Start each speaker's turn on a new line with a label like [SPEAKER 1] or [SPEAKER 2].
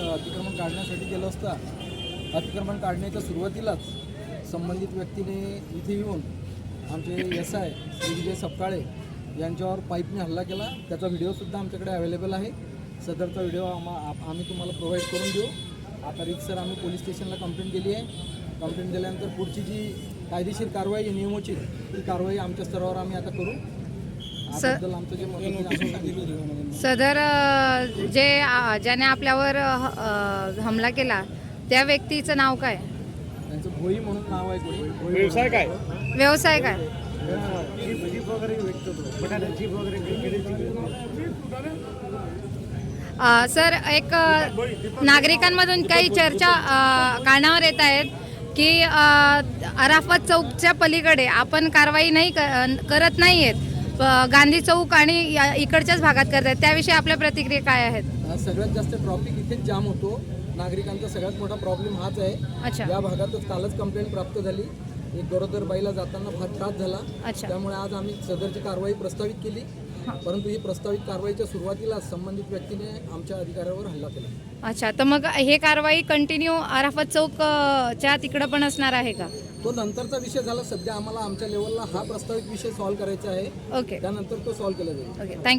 [SPEAKER 1] अतिक्रमण काढण्यासाठी गेलो असता अतिक्रमण काढण्याच्या सुरुवातीलाच संबंधित व्यक्तीने इथे येऊन आमचे एस आय श्री विजय सपकाळे यांच्यावर पाईपने हल्ला केला. त्याचा व्हिडिओसुद्धा आमच्याकडे अवेलेबल आहे. सदरचा व्हिडिओ आम्हा आम्ही तुम्हाला प्रोव्हाइड करून देऊ. आता रिक्सर आम्ही पोलीस स्टेशनला कंप्लेंट केली आहे. कंप्लेंट दिल्यानंतर पुढची जी कायदेशीर कारवाई आहे नियमोची ती कारवाई आमच्या स्तरावर आम्ही आता करू. आमचं जे
[SPEAKER 2] सदर जे ज्याने आपल्यावर हमला केला त्या व्यक्तीचं नाव काय?
[SPEAKER 1] त्यांचं भोई म्हणून नाव आहे कोणी? भोई
[SPEAKER 3] व्यवसाय काय?
[SPEAKER 2] व्यवसाय काय?
[SPEAKER 1] जीप जीप वगैरे विकतो तो. बटाटा जीप वगैरे
[SPEAKER 2] अ, सर एक अ, नागरिकांमधून काही चर्चा अ, कानावर येत आहेत की अ, अराफत चौकच्या पलीकडे आपण कारवाई नाही क- करत नाही आहेत गांधी चौक आणि इकडच्याच भागात करत आहेत. त्याविषयी आपल्या प्रतिक्रिया काय आहेत?
[SPEAKER 1] सगळ्यात जास्त ट्रॉफिक इथेच जाम होतो. नागरिकांचा सगळ्यात मोठा प्रॉब्लेम हाच आहे. या भागातच कालच कंप्लेंट प्राप्त झाली. एक गरोदर बाईला जाताना फार त्रास झाला. त्यामुळे आज आम्ही सदरची कारवाई प्रस्तावित केली. परंतु ही प्रस्तावित कारवाईच्या सुरुवातीला संबंधित व्यक्तीने आमच्या अधिकाऱ्यावर हल्ला केला.
[SPEAKER 2] अच्छा तर मग हे कारवाई कंटिन्यू अराफत चौक अ, च्या तिकडं पण असणार आहे का?
[SPEAKER 1] तो नंतरचा विषय झाला सध्या आम्हाला आमच्या लेवलला हा प्रस्तावित विषय सॉल्व्ह करायचा आहे.
[SPEAKER 2] ओके
[SPEAKER 1] त्यानंतर तो सॉल्व्ह केला जाईल.
[SPEAKER 2] Okay thank you